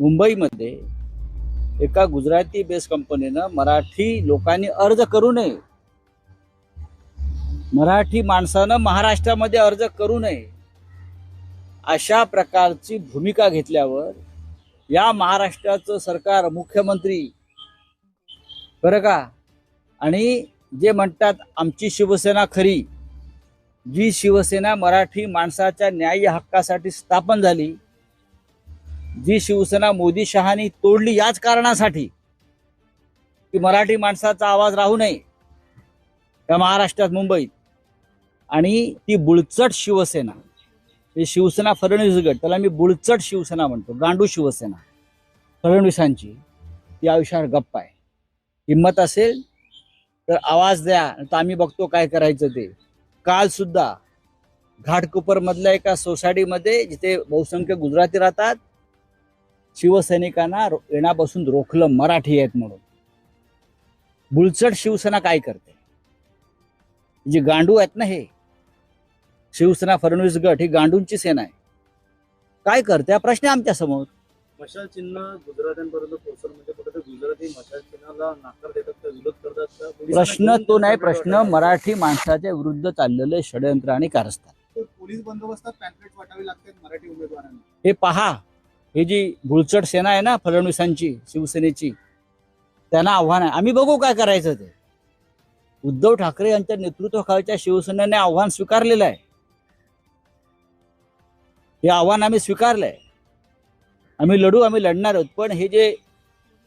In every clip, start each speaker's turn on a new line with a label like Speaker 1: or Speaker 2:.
Speaker 1: मुंबईमध्ये एका गुजराती बेस कंपनीनं मराठी लोकांनी अर्ज करू नये. मराठी माणसानं महाराष्ट्रामध्ये अर्ज करू नये. अशा प्रकारची भूमिका घेतल्यावर या महाराष्ट्राचं सरकार मुख्यमंत्री बरं का? आणि जे म्हणतात आमची शिवसेना खरी जी शिवसेना मराठी माणसाच्या न्याय्य हक्कासाठी स्थापन झाली जी शिवसेना मोदी शहानी तोडली याच कारणासाठी की मराठी माणसाचा आवाज राहू नये त्या महाराष्ट्रात मुंबईत. आणि ती बुळचट शिवसेना शिवसेना फडणवीस गट त्याला मी बुळचट शिवसेना म्हणतो गांडू शिवसेना फडणवीसांची ती आयुष्यावर गप्प आहे. हिंमत असेल तर आवाज द्या तर आम्ही बघतो काय करायचं ते. काल सुद्धा घाटकोपर मधल्या एका सोसायटीमध्ये जिथे बहुसंख्य गुजराती राहतात शिवसैनिकांना येण्यापासून रोखलं मराठी आहेत म्हणून. बुलचट शिवसेना काय करते? जी गांडू आहेत ना हे शिवसेना फडणवीस गट ही गांडूंची सेना आहे. काय करते? हा प्रश्न आमच्यासमोर.
Speaker 2: मशाल चिन्ह गुजरात्यांपर्यंत पोहोचलं म्हणजे कुठेतरी गुजराती मशाल चिन्हाला नाकार देतात का विरोध करतात
Speaker 1: प्रश्न तो नाही प्रश्न? मराठी माणसाच्या विरुद्ध चाललेले षडयंत्र आणि कारस्थान.
Speaker 3: पोलीस बंदोबस्तात पॅम्पलेट वाटावे लागतात मराठी उमेदवारांना.
Speaker 1: हे पहा ही जी गुळचट सेना आहे ना फडणवीसांची शिवसेनेची त्यांना आव्हान आहे. आम्ही बघू काय करायचं ते. उद्धव ठाकरे यांच्या नेतृत्वाखालच्या शिवसेनेने आव्हान स्वीकारलेलं आहे. हे आव्हान आम्ही स्वीकारलंय. आम्ही लढू आम्ही लढणार आहोत. पण हे जे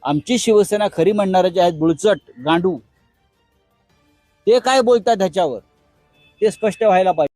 Speaker 1: आमची शिवसेना खरी म्हणणारे जे आहेत बुळचट गांडू ते काय बोलतात ह्याच्यावर? ते स्पष्ट व्हायला पाहिजे.